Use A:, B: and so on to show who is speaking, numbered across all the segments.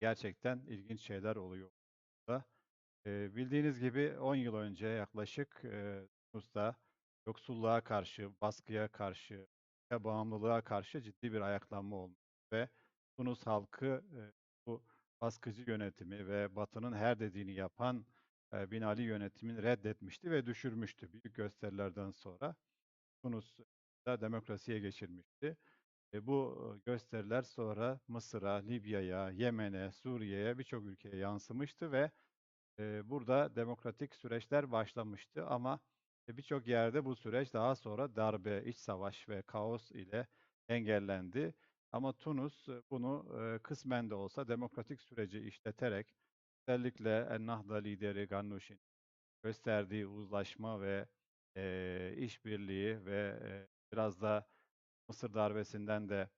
A: gerçekten ilginç şeyler oluyor burada. Eee, bildiğiniz gibi 10 yıl önce yaklaşık, eee, Tunus'ta yoksulluğa karşı, baskıya karşı bağımlılığa karşı ciddi bir ayaklanma olmuş ve Tunus halkı, eee, bu baskıcı yönetimi ve Batı'nın her dediğini yapan, eee, Bin Ali yönetimini reddetmişti ve düşürmüştü. Büyük gösterilerden sonra Tunus'da demokrasiye geçilmişti. E, bu gösteriler sonra Mısır'a, Libya'ya, Yemen'e, Suriye'ye birçok ülkeye yansımıştı ve Eee, burada demokratik süreçler başlamıştı ama e, birçok yerde bu süreç daha sonra darbe, iç savaş ve kaos ile engellendi. Ama Tunus e, bunu eee, kısmen de olsa demokratik süreci işleterek özellikle Ennahda lideri Ghannouchi'nin gösterdiği uzlaşma ve eee işbirliği ve eee, biraz da Mısır darbesinden de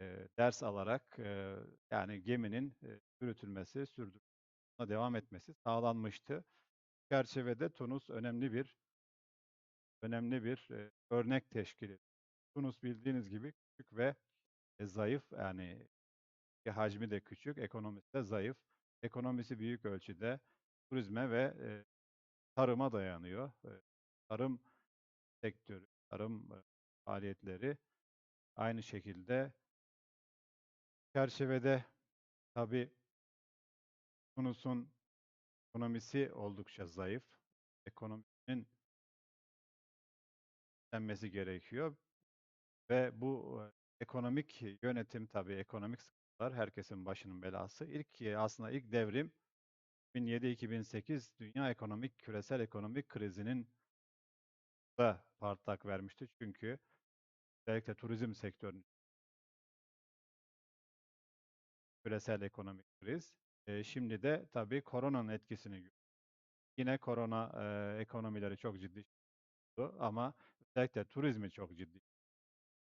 A: eee, ders alarak eee, yani geminin eee, yürütülmesi, devam etmesi sağlanmıştı. Çerçevede Tunus önemli bir önemli bir, eee, örnek teşkil ediyor. Tunus bildiğiniz gibi küçük ve, eee, zayıf, yani, hacmi de küçük, ekonomisi de zayıf. Ekonomisi büyük ölçüde turizme ve, eee, tarıma dayanıyor. Eee, tarım sektörü, tarım, eee, faaliyetleri aynı şekilde çerçevede tabii Tunus'un ekonomisi oldukça zayıf. Ekonomisinin denmesi gerekiyor ve bu, ekonomik yönetim tabii ekonomik sıkıntılar herkesin başının belası. İlk, aslında ilk devrim 2007-2008 dünya ekonomik, küresel ekonomik krizinin da patlak vermişti. Çünkü özellikle turizm sektörünün küresel ekonomik kriz. Eee, şimdi de tabii koronanın etkisini görüyoruz. Yine korona, eee, ekonomileri çok ciddi ama özellikle turizmi çok ciddi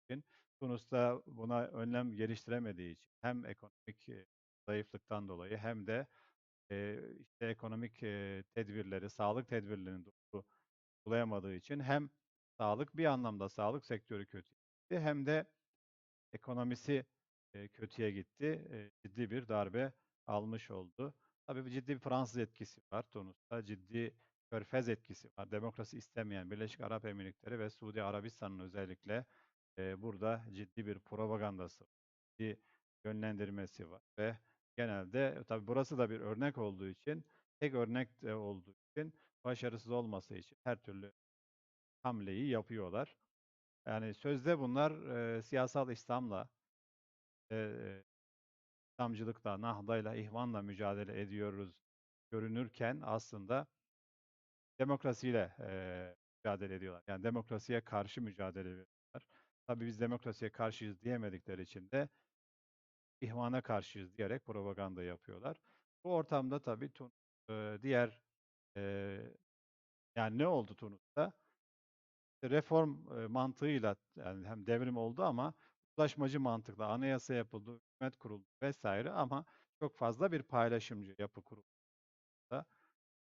A: için Tunus'ta buna önlem geliştiremediği için hem ekonomik, zayıflıktan dolayı hem de, eee, işte, ekonomik, eee, tedbirleri, sağlık tedbirlerini uygulayamadığı için hem sağlık bir anlamda sağlık sektörü gitti hem de ekonomisi, kötüye gitti. Ciddi bir darbe almış oldu. Tabii ciddi bir Fransız etkisi var Tunus'ta. Ciddi Körfez etkisi var. Demokrasi istemeyen Birleşik Arap Emirlikleri ve Suudi Arabistan'ın özellikle burada ciddi bir propagandası, bir yönlendirmesi var ve genelde tabii burası da bir örnek olduğu için, tek örnek olduğu için başarısız olması için her türlü hamleyi yapıyorlar. Yani sözde bunlar, eee, siyasal İslam'la, eee, İslamcılıkla, Nahda'yla, İhvan'la mücadele ediyoruz görünürken aslında demokrasiyle, eee, mücadele ediyorlar. Yani demokrasiye karşı mücadele ediyorlar. Tabii biz demokrasiye karşıyız diyemedikleri için de ihvana karşıyız diyerek propaganda yapıyorlar. Bu ortamda tabii eee, diğer, eee, yani ne oldu Tunus'ta? Reform, mantığıyla yani hem devrim oldu ama uzlaşmacı mantıkla anayasa yapıldı, hükümet kuruldu vs. ama çok fazla bir paylaşımcı yapı kuruldu.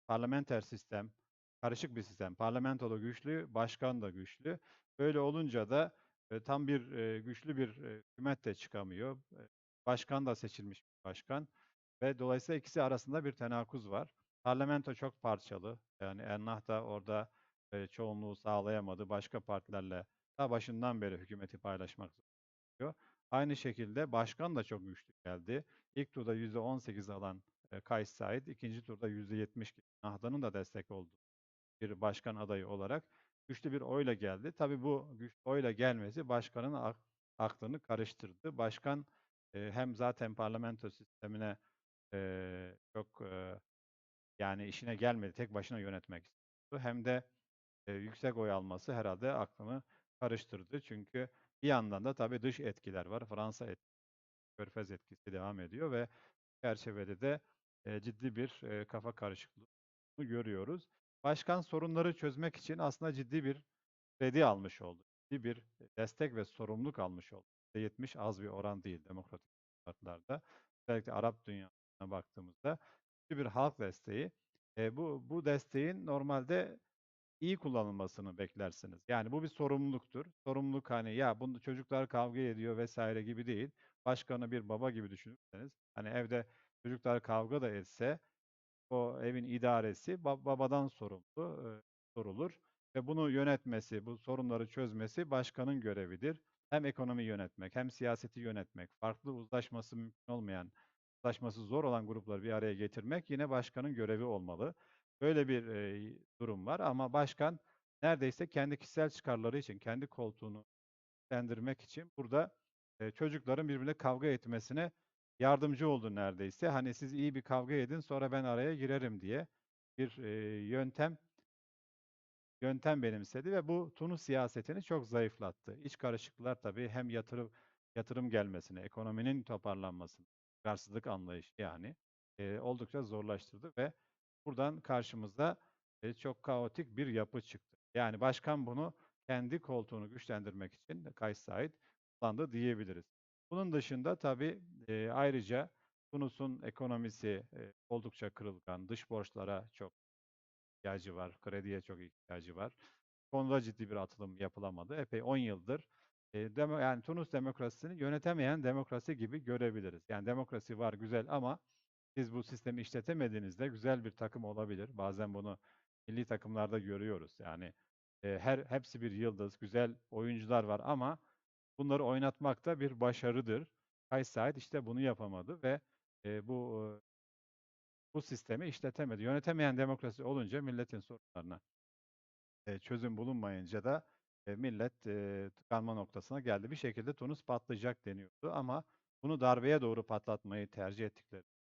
A: Parlamenter sistem, karışık bir sistem. Parlamento da güçlü, başkan da güçlü. Böyle olunca da tam bir, güçlü bir, hükümet de çıkamıyor. Başkan da seçilmiş bir başkan ve dolayısıyla ikisi arasında bir tenakuz var. Parlamento çok parçalı. Yani Ennahda orada, çoğunluğu sağlayamadı. Başka partilerle ta başından beri hükümeti paylaşmak zorunda Aynı şekilde başkan da çok güçlü geldi. İlk turda %18 alan, eee, Kays Said, ikinci turda %70 Nahda'nın da destek olduğu bir başkan adayı olarak güçlü bir oyla geldi. Tabii bu güçlü oyla gelmesi başkanın ak aklını karıştırdı. Başkan, hem zaten parlamento sistemine, çok, yani işine gelmedi, tek başına yönetmek istiyordu. Hem de, eee, yüksek oy alması herhalde aklını karıştırdı. Çünkü bir yandan da tabii dış etkiler var. Fransa etkisi, Körfez etkisi devam ediyor ve çerçevede de, eee, ciddi bir, eee, kafa karışıklığı görüyoruz. Başkan sorunları çözmek için aslında ciddi bir kredi almış oldu. Ciddi bir destek ve sorumluluk almış oldu. %70 az bir oran değil demokratik şartlarda. Özellikle Arap dünyasına baktığımızda ciddi bir halk desteği. E, bu, bu desteğin normalde iyi kullanılmasını beklersiniz. Yani bu bir sorumluluktur. Sorumluluk hani ya bunu çocuklar kavga ediyor vesaire gibi değil. başkanı bir baba gibi düşünürseniz, hani evde çocuklar kavga da etse o evin idaresi ba babadan sorumlu, eee, sorulur ve bunu yönetmesi, bu sorunları çözmesi başkanın görevidir. Hem ekonomi yönetmek hem siyaseti yönetmek, farklı uzlaşması mümkün olmayan, uzlaşması zor olan grupları bir araya getirmek yine başkanın görevi olmalı. Böyle bir, eee, durum var ama başkan neredeyse kendi kişisel çıkarları için, kendi koltuğunu güçlendirmek için burada, eee, çocukların birbirine kavga etmesine yardımcı oldu neredeyse. Hani, siz iyi bir kavga edin, sonra ben araya girerim diye bir, eee, yöntem yöntem benimsedi ve bu Tunus siyasetini çok zayıflattı. İç karışıklıklar tabii hem yatırım yatırım gelmesini, ekonominin toparlanmasını, çıkarsızlık anlayışı yani, eee, oldukça zorlaştırdı ve buradan karşımıza, eee, çok kaotik bir yapı çıktı. Yani başkan bunu kendi koltuğunu güçlendirmek için Kais Saied kullandı diyebiliriz. Bunun dışında tabii, eee, ayrıca Tunus'un ekonomisi, eee, oldukça kırılgan, dış borçlara çok ihtiyacı var, krediye çok ihtiyacı var. Konuda ciddi bir atılım yapılamadı. Epey 10 yıldır, eee, demo yani Tunus demokrasisini yönetemeyen demokrasi gibi görebiliriz. Yani demokrasi var, güzel ama siz bu sistemi işletemediğinizde güzel bir takım olabilir. Bazen bunu milli takımlarda görüyoruz. Yani, eee, her hepsi bir yıldız, güzel oyuncular var ama bunları oynatmak da bir başarıdır. Kais Saied işte bunu yapamadı ve, eee, bu, ııı bu sistemi işletemedi. Yönetemeyen demokrasi olunca milletin sorunlarına eee, çözüm bulunmayınca da, eee, millet, eee, tıkanma noktasına geldi. Bir şekilde Tunus patlayacak deniyordu ama bunu darbeye doğru patlatmayı tercih ettikleri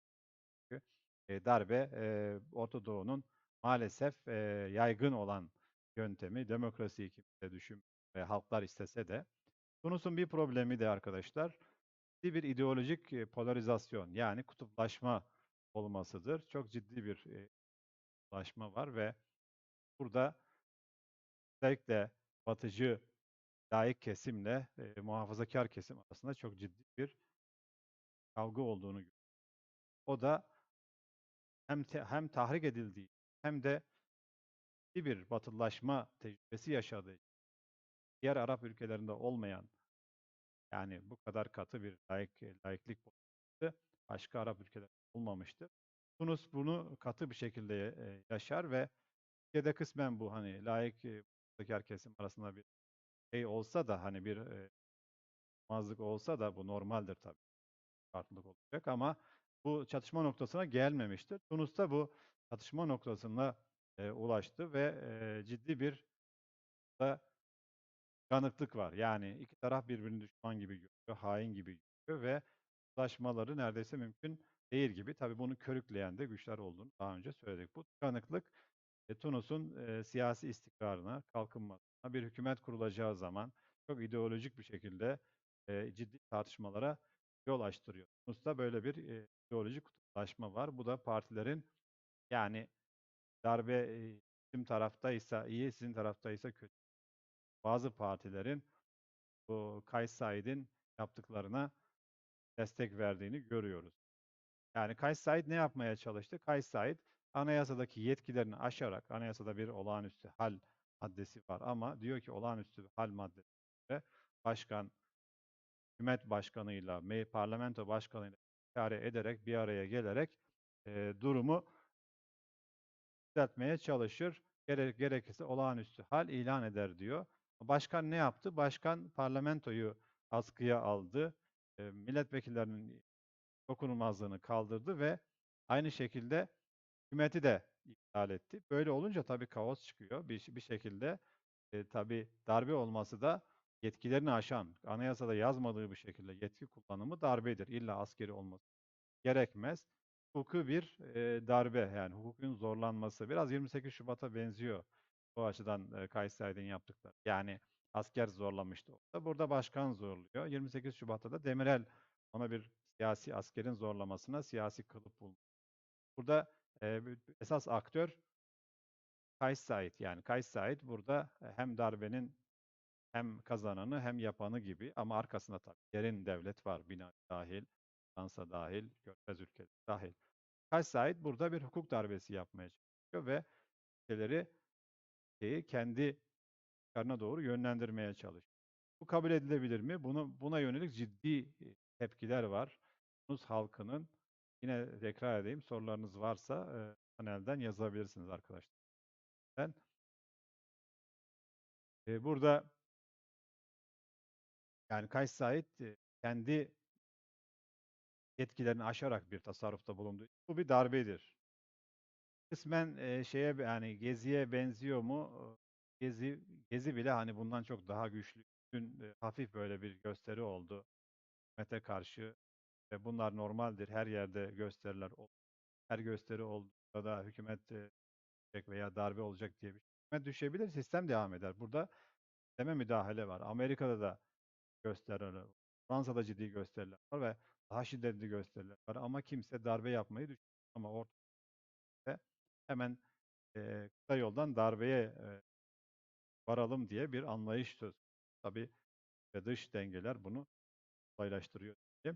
A: darbe, eee, Orta Doğu'nun maalesef, eee, yaygın olan yöntemi. Demokrasiyi kimse düşün ve halklar istese de. Tunus'un bir problemi de arkadaşlar, bir ideolojik, polarizasyon yani kutuplaşma olmasıdır. Çok ciddi bir, kutuplaşma var ve burada özellikle batıcı laik kesimle, eee, muhafazakâr kesim arasında çok ciddi bir kavga olduğunu görüyoruz. O da hem te hem tahrik edildiği hem de bir batılılaşma tecrübesi yaşadığı diğer Arap ülkelerinde olmayan, yani bu kadar katı bir laik laiklik politikası başka Arap ülkelerinde olmamıştır. Tunus bunu katı bir şekilde, eee, yaşar ve Türkiye'de kısmen bu, hani, eee, muhafazakâr kesim arasında bir şey olsa da, hani, bir, eee, mazlık olsa da bu normaldir tabii. Farklılık olacak ama bu çatışma noktasına gelmemiştir. Tunus'ta bu çatışma noktasına, eee, ulaştı ve, eee, ciddi bir da tıkanıklık var. Yani iki taraf birbirini düşman gibi görüyor, hain gibi görüyor ve uzlaşmaları neredeyse mümkün değil gibi. Tabii bunu körükleyen de güçler olduğunu daha önce söyledik. Bu tıkanıklık, eee, Tunus'un, eee, siyasi istikrarına, kalkınmasına, bir hükümet kurulacağı zaman çok ideolojik bir şekilde, eee, ciddi tartışmalara yol açtırıyor. Tunus'ta böyle bir, eee, ideolojik kutuplaşma var. Bu da partilerin yani darbe, bizim taraftaysa iyi, sizin taraftaysa kötü. Bazı partilerin bu Kais Saied'in yaptıklarına destek verdiğini görüyoruz. Yani Kais Saied ne yapmaya çalıştı? Kais Saied anayasadaki yetkilerini aşarak, anayasada bir olağanüstü hal maddesi var ama diyor ki olağanüstü hal maddesinde başkan hükümet başkanıyla, me parlamento başkanıyla istişare ederek, bir araya gelerek, eee, durumu düzeltmeye çalışır. Gere gerekirse olağanüstü hal ilan eder diyor. Başkan ne yaptı? Başkan parlamentoyu askıya aldı. Eee, milletvekillerinin dokunulmazlığını kaldırdı ve aynı şekilde hükümeti de iptal etti. Böyle olunca tabii kaos çıkıyor. Bir bir şekilde, eee, tabii darbe olması da yetkilerini aşan, anayasada yazmadığı bir şekilde yetki kullanımı darbedir. İlla askeri olması gerekmez. Hukuki bir, eee, darbe yani hukukun zorlanması. Biraz 28 Şubat'a benziyor o açıdan, eee, Kais Saied'in yaptıkları. Yani asker zorlamıştı orada. Burada başkan zorluyor. 28 Şubat'ta da Demirel ona bir siyasi askerin zorlamasına siyasi kılıf buldu. Burada, eee, esas aktör Kais Saied. Yani Kais Saied burada hem darbenin hem kazananı hem yapanı gibi ama arkasında tabii derin devlet var. Bina dâhil, Fransa dâhil, Körfez ülkeleri dâhil. Kais Saied burada bir hukuk darbesi yapmaya çalışıyor ve ülkeleri kendi çıkarına doğru yönlendirmeye çalışıyor. Bu kabul edilebilir mi? Bunu buna yönelik ciddi, eee, tepkiler var. Tunus halkının yine tekrar edeyim sorularınız varsa e, panelden yazabilirsiniz arkadaşlar. Ben e, burada yani Kays Said kendi yetkilerini aşarak bir tasarrufta bulundu. Bu bir darbedir. Kısmen e, şeye yani Gezi'ye benziyor mu? Gezi Gezi bile hani bundan çok daha güçlü. Dün e, hafif böyle bir gösteri oldu hükümete karşı ve bunlar normaldir. Her yerde gösteriler. Her gösteri olduğunda da hükümet e, veya darbe olacak diye bir şey. Düşebilir, sistem devam eder. Burada sisteme müdahale var. Amerika'da da gösteriler. Fransa'da ciddi gösteriler var ve daha şiddetli gösteriler var. Ama kimse darbe yapmayı düşünmüyor. Ama ortada hemen e, kısa yoldan darbeye e, varalım diye bir anlayış söz. Tabii ve dış dengeler bunu kolaylaştırıyor. diye.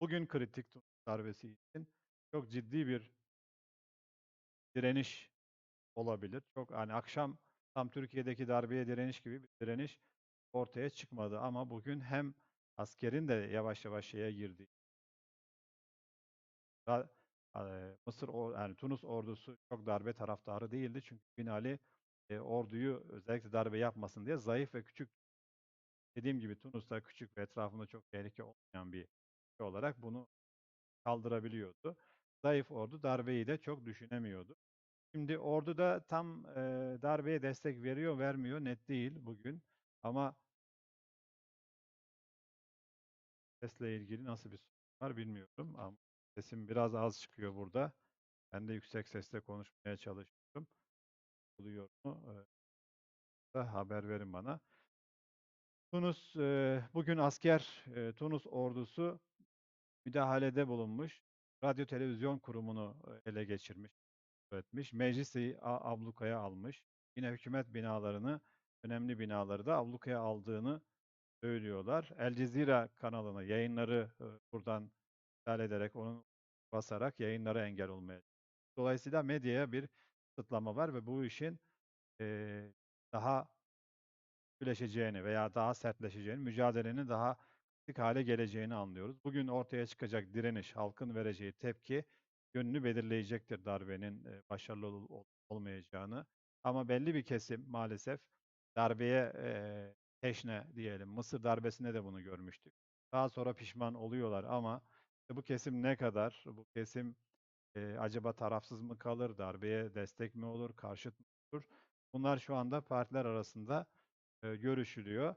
A: Bugün kritik darbesi için çok ciddi bir direniş olabilir. Çok hani akşam tam Türkiye'deki darbeye direniş gibi bir direniş ortaya çıkmadı ama bugün hem askerin de yavaş yavaş şeye eee, Mısır yani Tunus ordusu çok darbe taraftarı değildi çünkü Bin Ali e, orduyu özellikle darbe yapmasın diye zayıf ve küçük dediğim gibi Tunus'ta küçük ve etrafında çok tehlike olmayan bir ülke olarak bunu kaldırabiliyordu. Zayıf ordu darbeyi de çok düşünemiyordu. Şimdi ordu da tam e, darbeye destek veriyor vermiyor net değil bugün ama sesle ilgili nasıl bir sorun var bilmiyorum ama sesim biraz az çıkıyor burada. Ben de yüksek sesle konuşmaya çalışıyorum. Oluyor mu? Da haber verin bana. Tunus bugün asker Tunus ordusu müdahalede bulunmuş. Radyo televizyon kurumunu ele geçirmiş, etmiş. Meclisi ablukaya almış. Yine hükümet binalarını, önemli binaları da ablukaya aldığını söylüyorlar. El Cezire kanalına yayınları buradan iptal ederek, onu basarak yayınlara engel olmaya Dolayısıyla medyaya bir kısıtlama var ve bu işin e, daha güleşeceğini veya daha sertleşeceğini, mücadelenin daha kritik hale geleceğini anlıyoruz. Bugün ortaya çıkacak direniş, halkın vereceği tepki yönünü belirleyecektir darbenin e, başarılı ol- olmayacağını. Ama belli bir kesim maalesef darbeye e, teşne diyelim. Mısır darbesinde de bunu görmüştük. Daha sonra pişman oluyorlar ama işte bu kesim ne kadar, bu kesim e, acaba tarafsız mı kalır, darbeye destek mi olur, karşıt mı olur? Bunlar şu anda partiler arasında e, görüşülüyor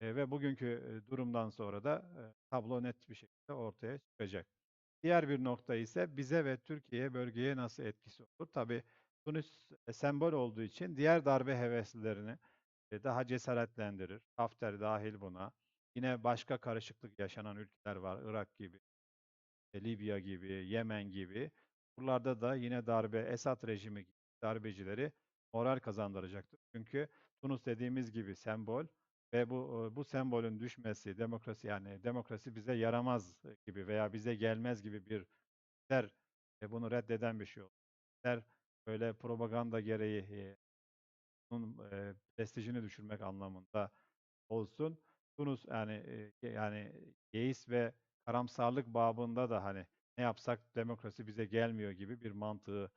A: E, ve bugünkü durumdan sonra da e, tablo net bir şekilde ortaya çıkacak. Diğer bir nokta ise bize ve Türkiye bölgeye nasıl etkisi olur? Tabii Tunus e, sembol olduğu için diğer darbe heveslilerini daha cesaretlendirir. Hafter dahil buna. Yine başka karışıklık yaşanan ülkeler var. Irak gibi, e, Libya gibi, Yemen gibi. Buralarda da yine darbe, Esad rejimi gibi darbecileri moral kazandıracaktır. Çünkü Tunus dediğimiz gibi sembol ve bu e, bu sembolün düşmesi, demokrasi yani demokrasi bize yaramaz gibi veya bize gelmez gibi bir der e, bunu reddeden bir şey olur. Der böyle propaganda gereği bunun e, prestijini düşürmek anlamında olsun. Tunus yani e, yani yeis ve karamsarlık babında da hani ne yapsak demokrasi bize gelmiyor gibi bir mantığı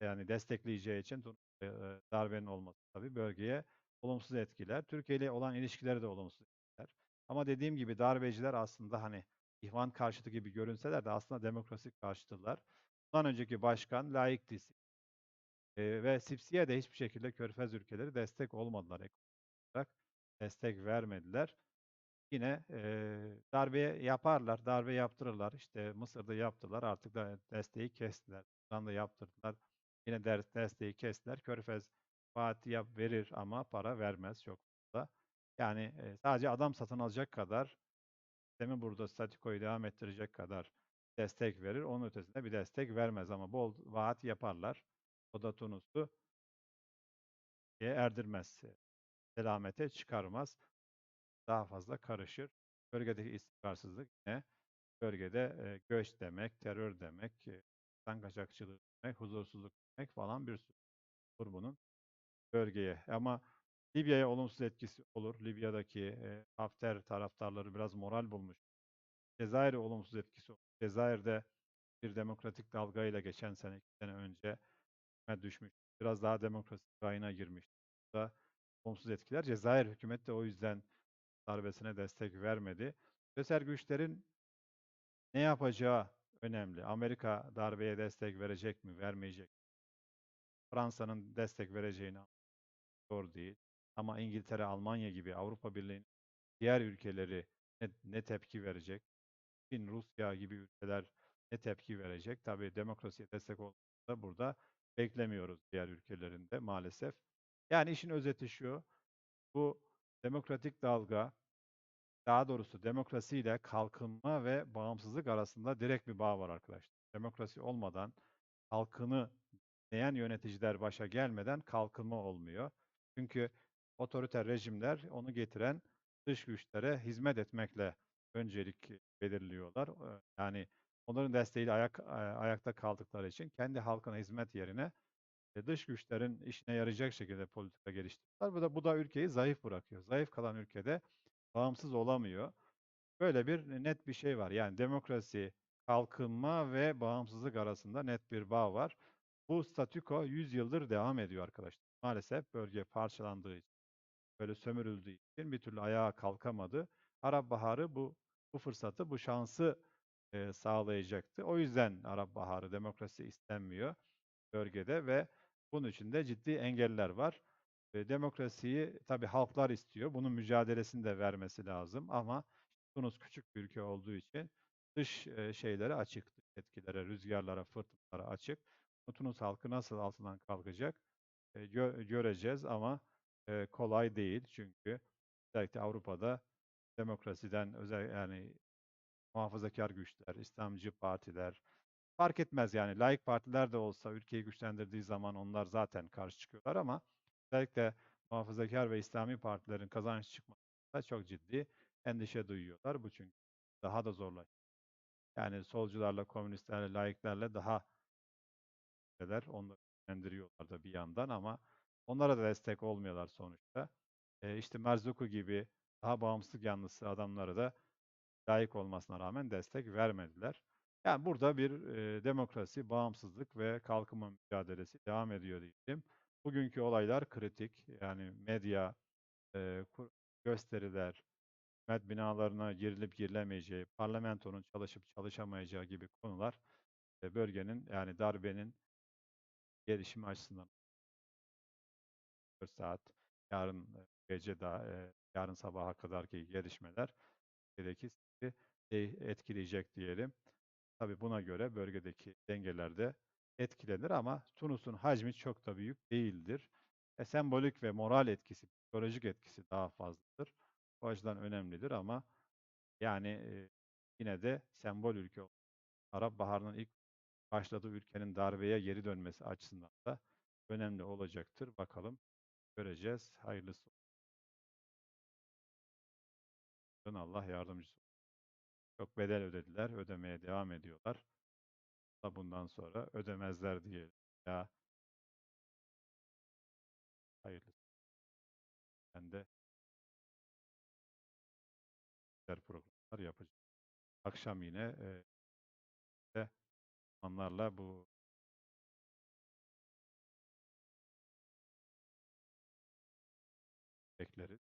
A: yani destekleyeceği için Tunus e, darbenin olması tabii bölgeye olumsuz etkiler. Türkiye ile olan ilişkileri de olumsuz etkiler. Ama dediğim gibi darbeciler aslında hani ihvan karşıtı gibi görünseler de aslında demokrasi karşıtılar. Bundan önceki başkan layık disi. E, ve Sipsi'ye de hiçbir şekilde Körfez ülkeleri destek olmadılar ekonomik olarak. Destek vermediler. Yine e, darbe yaparlar, darbe yaptırırlar. İşte Mısır'da yaptılar, artık da desteği kestiler. Sudan'da yaptırdılar. Yine ders, desteği kestiler. Körfez vaati yap, verir ama para vermez çok fazla. Yani e, sadece adam satın alacak kadar, sistemi burada statikoyu devam ettirecek kadar destek verir. Onun ötesinde bir destek vermez ama bol vaat yaparlar. O da Tunus'u diye erdirmez. Selamete çıkarmaz. Daha fazla karışır. Bölgedeki istikrarsızlık yine bölgede e, göç demek, terör demek, e, insan kaçakçılığı demek, huzursuzluk demek falan bir sürü olur bunun bölgeye. Ama Libya'ya olumsuz etkisi olur. Libya'daki e, Hafter taraftarları biraz moral bulmuş Cezayir'e olumsuz etkisi oldu. Cezayir'de bir demokratik dalgayla geçen sene, iki sene önce düşmüş. Biraz daha demokrasi rayına girmiş. Da olumsuz etkiler. Cezayir hükümeti de o yüzden darbesine destek vermedi. Küresel güçlerin ne yapacağı önemli. Amerika darbeye destek verecek mi, vermeyecek mi? Fransa'nın destek vereceğini zor değil. Ama İngiltere, Almanya gibi Avrupa Birliği'nin diğer ülkeleri ne, ne tepki verecek? Çin, Rusya gibi ülkeler ne tepki verecek? Tabii demokrasiye destek olduğunda burada beklemiyoruz diğer ülkelerinde maalesef. Yani işin özeti şu, bu demokratik dalga, daha doğrusu demokrasiyle kalkınma ve bağımsızlık arasında direkt bir bağ var arkadaşlar. Demokrasi olmadan, halkını dinleyen yöneticiler başa gelmeden kalkınma olmuyor. Çünkü otoriter rejimler onu getiren dış güçlere hizmet etmekle öncelik belirliyorlar. Yani onların desteğiyle ayak, ayakta kaldıkları için kendi halkına hizmet yerine dış güçlerin işine yarayacak şekilde politika geliştiriyorlar. Bu da bu da ülkeyi zayıf bırakıyor. Zayıf kalan ülkede bağımsız olamıyor. Böyle bir net bir şey var. Yani demokrasi, kalkınma ve bağımsızlık arasında net bir bağ var. Bu statüko 100 yıldır devam ediyor arkadaşlar. Maalesef bölge parçalandığı için, böyle sömürüldüğü için bir türlü ayağa kalkamadı. Arap Baharı bu bu fırsatı, bu şansı e, sağlayacaktı. O yüzden Arap Baharı demokrasi istenmiyor bölgede ve bunun için de ciddi engeller var. E, demokrasiyi tabii halklar istiyor. Bunun mücadelesini de vermesi lazım ama Tunus küçük bir ülke olduğu için dış e, şeylere açık, etkilere, rüzgarlara, fırtınalara açık. Tunus halkı nasıl altından kalkacak e, gö göreceğiz ama e, kolay değil çünkü özellikle Avrupa'da demokrasiden özel yani muhafazakar güçler, İslamcı partiler fark etmez yani laik partiler de olsa ülkeyi güçlendirdiği zaman onlar zaten karşı çıkıyorlar ama özellikle muhafazakar ve İslami partilerin kazanç çıkmasında çok ciddi endişe duyuyorlar. Bu çünkü daha da zorlaşıyor. Yani solcularla, komünistlerle, laiklerle daha eder. Onları güçlendiriyorlar da bir yandan ama onlara da destek olmuyorlar sonuçta. E, işte Merzuku gibi daha bağımsızlık yanlısı adamlara da layık olmasına rağmen destek vermediler. Yani burada bir e, demokrasi, bağımsızlık ve kalkınma mücadelesi devam ediyor diyelim. Bugünkü olaylar kritik. Yani medya, e, gösteriler, hükümet binalarına girilip girilemeyeceği, parlamentonun çalışıp çalışamayacağı gibi konular e, bölgenin yani darbenin gelişimi açısından 4 saat yarın gece daha e, yarın sabaha kadarki gelişmeler bölgedeki etkileyecek diyelim. Tabi buna göre bölgedeki dengeler de etkilenir ama Tunus'un hacmi çok da büyük değildir. E, sembolik ve moral etkisi, psikolojik etkisi daha fazladır. O açıdan önemlidir ama yani e, yine de sembol ülke Arap Baharı'nın ilk başladığı ülkenin darbeye geri dönmesi açısından da önemli olacaktır. Bakalım göreceğiz. Hayırlısı. Allah yardımcısı. Çok bedel ödediler, ödemeye devam ediyorlar. Da bundan sonra ödemezler diye ya hayırlısı. Ben de diğer programlar yapacağım. Akşam yine e, onlarla bu bekleriz.